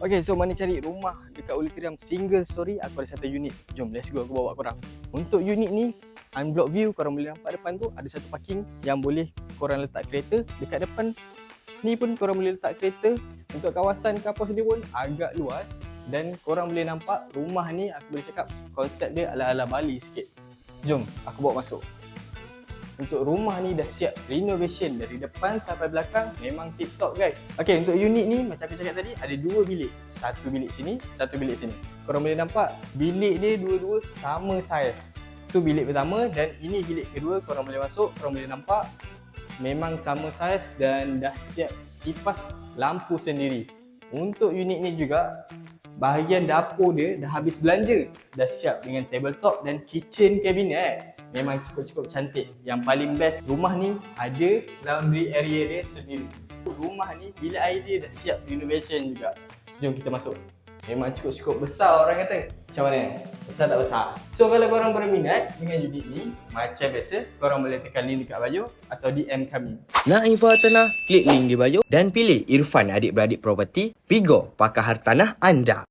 Okay, so mana cari rumah dekat Ulu Tiram single story aku ada satu unit. Jom, let's go aku bawa korang. Untuk unit ni, unblock view korang boleh nampak depan tu ada satu parking yang boleh korang letak kereta. Dekat depan ni pun korang boleh letak kereta. Untuk kawasan kampus ni pun agak luas dan korang boleh nampak rumah ni aku boleh cakap konsep dia ala-ala Bali sikit. Jom, aku bawa masuk. Untuk rumah ni dah siap renovation dari depan sampai belakang memang tip top guys. Okey untuk unit ni macam aku cakap tadi ada dua bilik. Satu bilik sini, satu bilik sini. Korang boleh nampak bilik dia dua-dua sama saiz. Tu bilik pertama dan ini bilik kedua korang boleh masuk, korang boleh nampak memang sama saiz dan dah siap kipas lampu sendiri. Untuk unit ni juga bahagian dapur dia dah habis belanja. Dah siap dengan tabletop dan kitchen cabinet. Memang cukup-cukup cantik. Yang paling best rumah ni ada laundry area dia sendiri. Rumah ni bilik air dia dah siap renovation juga. Jom kita masuk. Memang cukup-cukup besar orang kata. Macam mana? Besar tak besar? So kalau korang berminat dengan unit ni, macam biasa, korang boleh tekan link dekat bio atau DM kami. Nak info hartanah? Klik link di bio dan pilih Irfan Adik-Beradik Property, Vigo Pakar Hartanah anda.